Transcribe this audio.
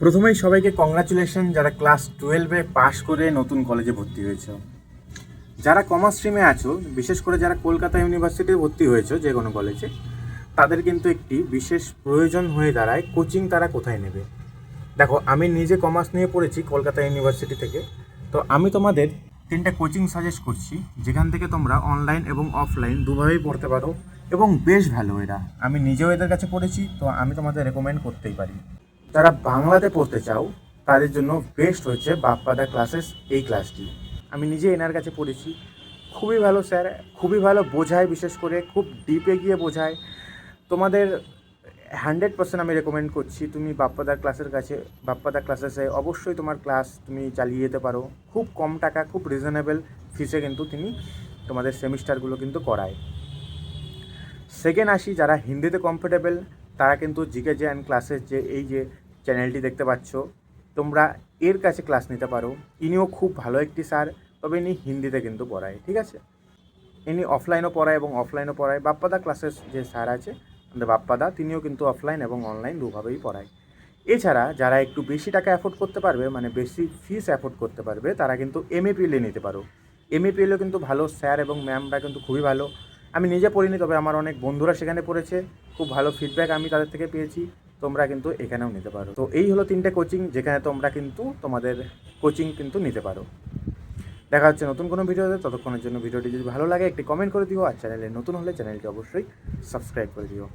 প্রথমেই সবাইকে কংগ্রাচুলেশন যারা ক্লাস টুয়েলভে পাশ করে নতুন কলেজে ভর্তি হয়েছে। যারা কমার্স স্ট্রিমে আছো, বিশেষ করে যারা কলকাতা ইউনিভার্সিটিতে ভর্তি হয়েছে, যে কোনো কলেজে তাদের কিন্তু একটি বিশেষ প্রয়োজন হয়ে দাঁড়ায় কোচিং তারা কোথায় নেবে? দেখো, আমি নিজে কমার্স নিয়ে পড়েছি কলকাতা ইউনিভার্সিটি থেকে, তো আমি তোমাদের তিনটা কোচিং সাজেস্ট করছি, যেখান থেকে তোমরা অনলাইন এবং অফলাইন দুভাবেই পড়তে পারো, এবং বেশ ভালো এরা। আমি নিজেও এদের কাছে পড়েছি, তো আমি তোমাদের রেকমেন্ড করতেই পারি। যারা বাংলাতে পড়তে চাও, তাদের জন্য বেস্ট হচ্ছে বাপ্পাদা ক্লাসেস এই ক্লাসটি আমি নিজে এনার কাছে পড়েছি। খুবই ভালো স্যার, খুবই ভালো বোঝায় বিশেষ করে, খুব ডিপে গিয়ে বোঝায়। তোমাদের হান্ড্রেড পার্সেন্ট আমি রেকমেন্ড করছি, তুমি বাপ্পাদার ক্লাসের কাছে বাপ্পাদার ক্লাসেসে অবশ্যই তোমার ক্লাস তুমি চালিয়ে যেতে পারো। খুব কম টাকা, খুব রিজনেবল ফিসে কিন্তু তিনি তোমাদের সেমিস্টারগুলো কিন্তু করায়। সেকেন্ড আসি, যারা হিন্দিতে কমফোর্টেবল তারা কিন্তু জিকে জে অ্যান্ড ক্লাসেস যে এই যে চ্যানেলটি দেখতে পাচ্ছ, তোমরা এর কাছে ক্লাস নিতে পারো। ইনিও খুব ভালো একটি স্যার তবে ইনি হিন্দিতে কিন্তু পড়ায়, ঠিক আছে? ইনি অফলাইনও পড়ায় এবং অফলাইনও পড়ায়। বাপ্পাদা ক্লাসের যে স্যার আছে, আমাদের বাপ্পাদা, তিনিও কিন্তু অফলাইন এবং অনলাইন দুভাবেই পড়ায়। এছাড়া যারা একটু বেশি টাকা অ্যাফোর্ড করতে পারবে মানে বেশি ফিস অ্যাফোর্ড করতে পারবে, তারা কিন্তু এমএপিএলে নিতে পারো। এমএপিএলও কিন্তু ভালো স্যার এবং ম্যামরা কিন্তু খুবই ভালো। আমি নিজে পড়িনি, তবে আমার অনেক বন্ধুরা সেখানে পড়েছে। খুব ভালো ফিডব্যাক আমি তাদের থেকে পেয়েছি। তোমরা কিন্তু এখানেও নিতে পারো। তো এই হলো তিনটে কোচিং যেখানে তোমরা কিন্তু তোমাদের কোচিং কিন্তু নিতে পারো। দেখা হচ্ছে নতুন কোনো ভিডিওতে, ততক্ষণের জন্য ভিডিওটি যদি ভালো লাগে, একটি কমেন্ট করে দিও, আর চ্যানেলে নতুন হলে চ্যানেলটি অবশ্যই সাবস্ক্রাইব করে দিও।